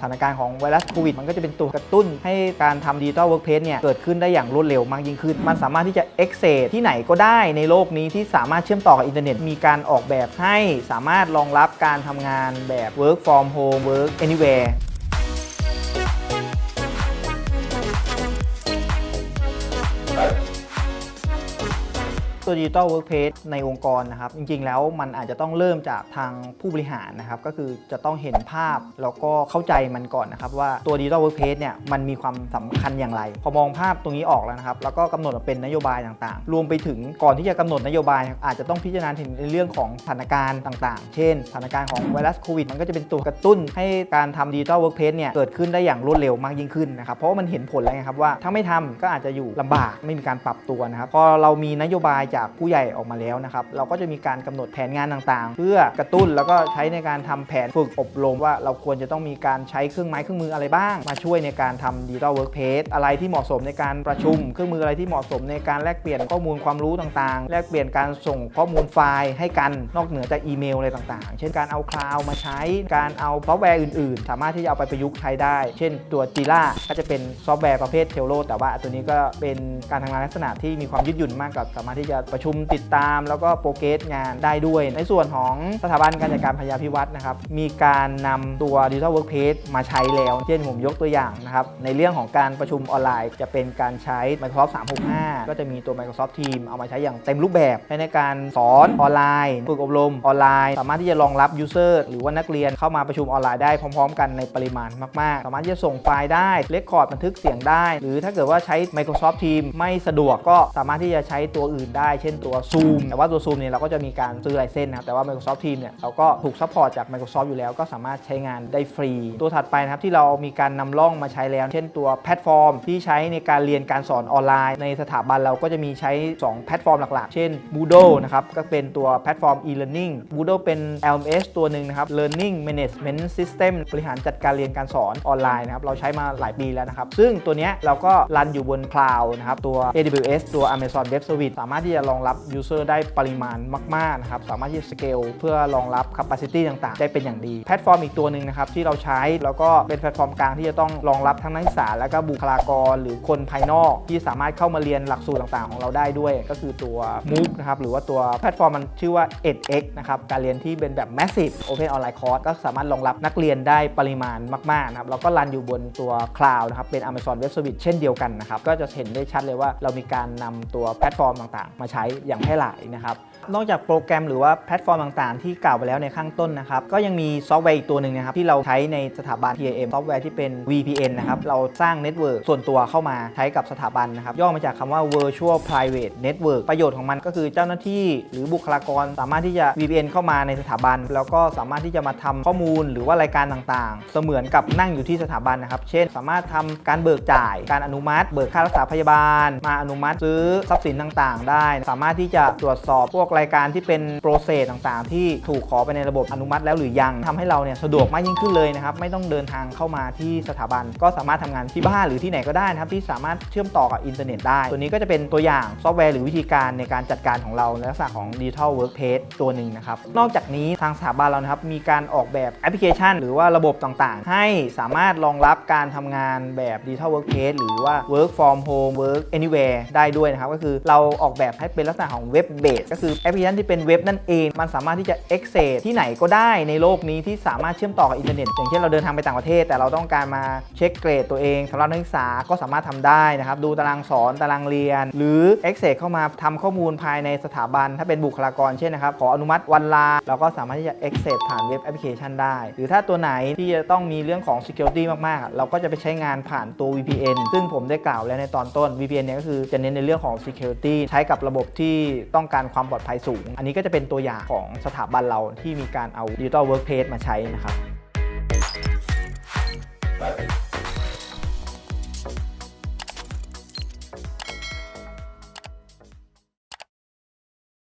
สถานการณ์ของไวรัสโควิด มันก็จะเป็นตัวกระตุ้นให้การทำดิจิตอลเวิร์กเพสเนี่ยเกิดขึ้นได้อย่างรวดเร็วมากยิ่งขึ้น มันสามารถที่จะเอ็กเซดที่ไหนก็ได้ในโลกนี้ที่สามารถเชื่อมต่อกับอินเทอร์เน็ต มีการออกแบบให้สามารถรองรับการทำงานแบบ work from home work anywhere ตัวดิจิ t a ลเวิร์กเพสในองค์กรนะครับ จริงๆ แล้วมันอาจจะต้องเริ่มจากทางผู้บริหารนะครับ ก็คือจะต้องเห็นภาพแล้วก็เข้าใจมันก่อนนะครับ ว่าตัวดิจิ t a ลเวิร์กเพสเนี่ยมันมีความสำคัญอย่างไร พอมองภาพตรงนี้ออกแล้วนะครับ แล้วก็กำหนดเป็นนโยบายต่างๆ รวมไปถึงก่อนที่จะกำหนดนโยบาย อาจจะต้องพิจารณาถึงในเรื่องของสถานการณ์ต่างๆ เช่นสถานการณ์ของไวรัสโควิดมันก็จะเป็นตัวกระตุ้นให้การทำดิจิ t a ลเวิร์กเพสเนี่ยเกิดขึ้นได้อย่างรวดเร็วมากยิ่งขึ้นนะครับ เพราะว่ามันเห็นผลแล้วไงครับว่าถ้าไม่ทำก็อาจจะอยู่ลำบากไม่มีการปรับตัวนะครับพอเรามีนโยบายจากผู้ใหญ่ออกมาแล้วนะครับ เราก็จะมีการกำหนดแผนงานต่างๆ เพื่อกระตุ้นแล้วก็ใช้ในการทำแผนฝึกอบรมว่าเราควรจะต้องมีการใช้เครื่องไม้เครื่องมืออะไรบ้าง มาช่วยในการทำดิจิ t a ลเวิร์กเพสอะไรที่เหมาะสมในการประชุม เครื่องมืออะไรที่เหมาะสมในการแลกเปลี่ยนข้อมูลความรู้ต่างๆ แลกเปลี่ยนการส่งข้อมูลไฟล์ให้กันนอกเหนือจากอีเมลอะไรต่างๆ เช่นการเอาคลาวมาใช้ การเอาซอฟต์แวร์อื่นๆ สามารถที่จะเอาไปประยุกต์ใช้ได้ เช่นตัว g ีล่าก็จะเป็นซอฟต์แวร์ประเภทเทลโลแต่ว่าตัวนี้ก็เป็นการทำงานลักษณะที่มีความยืดหยุ่นมากกับสามารถที่จะประชุมติดตามแล้วก็โปรเกรสงานได้ด้วย ในส่วนของสถาบันการจัดการพยาพิวัตรนะครับ มีการนำตัว Digital Workplace มาใช้แล้ว เช่นผมยกตัวอย่างนะครับ ในเรื่องของการประชุมออนไลน์ จะเป็นการใช้ Microsoft 365 ก็จะมีตัว Microsoft Teams เอามาใช้อย่างเต็มรูปแบบใในการสอนออนไลน์ฝึกอบรมออนไลน์ สามารถที่จะรองรับ User หรือว่านักเรียนเข้ามาประชุมออนไลน์ได้พร้อม ๆ กันในปริมาณมาก ๆ สามารถที่จะส่งไฟล์ได้เลคคอร์ดบันทึกเสียงได้ หรือถ้าเกิดว่าใช้ Microsoft Teams ไม่สะดวกก็สามารถที่จะใช้ตัวอื่นได้เช่นตัว Zoom แต่ว่าตัว Zoom เนี่ยเราก็จะมีการซื้อไลเซนส์นะครับแต่ว่า Microsoft Teams เนี่ยเราก็ถูกซัพพอร์ตจาก Microsoft อยู่แล้วก็สามารถใช้งานได้ฟรี ตัวถัดไปนะครับที่เรามีการนำร่องมาใช้แล้ว เช่นตัวแพลตฟอร์ม ที่ใช้ในการเรียนการสอนออนไลน์ ในสถาบันเราก็จะมีใช้ 2 แพลตฟอร์มหลักๆ เช่น Moodle นะครับก็เป็นตัวแพลตฟอร์ม e-learning Moodle เป็น LMS ตัวหนึ่งนะครับ Learning Management System บริหารจัดการเรียนการสอนออนไลน์นะครับเราใช้มาหลายปีแล้วนะครับซึ่งตัวเนี้ยเราก็รันอยู่บนคลาวด์นะครับตัว AWS ตัว Amazon Web Service สามารถที่จะรองรับ User ได้ปริมาณมากๆนะครับสามารถที่จะ scale เพื่อรองรับ capacity ต่างๆ ได้เป็นอย่างดี แพลตฟอร์มอีกตัวหนึ่งนะครับที่เราใช้แล้วก็เป็นแพลตฟอร์มกลางที่จะต้องรองรับทั้งนักศึกษา และก็บุคลากรหรือคนภายนอกที่สามารถเข้ามาเรียนหลักสูตรต่างๆ ของเราได้ด้วย ก็คือตัว MOOC นะครับหรือว่าตัวแพลตฟอร์มมันชื่อว่า edX นะครับการเรียนที่เป็นแบบ massive open online course ก็สามารถรองรับนักเรียนได้ปริมาณมากๆนะครับแล้วก็รันอยู่บนตัว cloud นะครับเป็น Amazon Web Service เช่นเดียวกันนะครับก็จะเห็นได้ชัดเลยว่าเรามีการนำตัวแพลตฟอร์มต่างๆ มาใช้อย่างแพร่หลายนะครับ นอกจากโปรแกรมหรือว่าแพลตฟอร์มต่างๆ ที่กล่าวไปแล้วในข้างต้นนะครับ ก็ยังมีซอฟต์แวร์อีกตัวหนึ่งนะครับ ที่เราใช้ในสถาบัน TAM ซอฟต์แวร์ที่เป็น VPN นะครับ เราสร้างเน็ตเวิร์กส่วนตัวเข้ามาใช้กับสถาบันนะครับ ย่อมาจากคำว่า Virtual Private Network ประโยชน์ของมันก็คือเจ้าหน้าที่หรือบุคลากรสามารถที่จะ VPN เข้ามาในสถาบัน แล้วก็สามารถที่จะมาทำข้อมูล หรือว่ารายการต่างๆ เสมือนกับนั่งอยู่ที่สถาบันนะครับ เช่น สามารถทำการเบิกจ่าย การอนุมัติ เบิกค่ารักษาพยาบาล มาอนุมัติซื้อทรัพย์สินต่างๆ ได้สามารถที่จะตรวจสอบพวกรายการที่เป็นโปรเซสต่างๆ ที่ถูกขอไปในระบบอนุมัติแล้วหรือยังทำให้เราเนี่ยสะดวกมากยิ่งขึ้นเลยนะครับไม่ต้องเดินทางเข้ามาที่สถาบัน ก็สามารถทำงานที่บ้านหรือที่ไหนก็ได้นะครับที่สามารถเชื่อมต่อกับอินเทอร์เน็ตได้ ตัวนี้ก็จะเป็นตัวอย่างซอฟต์แวร์หรือวิธีการในการจัดการของเราในลักษณะของ Digital Workplace ตัวหนึ่งนะครับนอกจากนี้ทางสถาบันเรานะครับมีการออกแบบแอปพลิเคชัน หรือว่าระบบต่างๆ ให้สามารถรองรับการทำงานแบบ Digital Workplace หรือว่า Work from Home Work Anywhere ได้ด้วยนะครับก็คือเราออกแบบให้เป็นลักษณะของเว็บเบสก็คือแอปพลิเคชันที่เป็นเว็บนั่นเอง มันสามารถที่จะ access ที่ไหนก็ได้ในโลกนี้ที่สามารถเชื่อมต่อกับอินเทอร์เน็ตอย่างเช่นเราเดินทางไปต่างประเทศ แต่เราต้องการมาเช็คเกรดตัวเองสำหรับนักศึกษาก็สามารถทำได้นะครับดูตารางสอนตารางเรียน หรือ access เข้ามาทำข้อมูลภายในสถาบัน ถ้าเป็นบุคลากรเช่นนะครับขออนุมัติวันลาเราก็สามารถที่จะ access ผ่านเว็บแอปพลิเคชันได้ หรือถ้าตัวไหนที่จะต้องมีเรื่องของ security มากๆ เราก็จะไปใช้งานผ่านตัว VPN ซึ่งผมได้กล่าวแล้วในตอนต้น VPN เนี่ยก็คือจะเน้นในเรื่องของ security ใช้กับระบบที่ต้องการความปลอดภัยสูง อันนี้ก็จะเป็นตัวอย่างของสถาบันเราที่มีการเอา Digital Workplace มาใช้นะครับ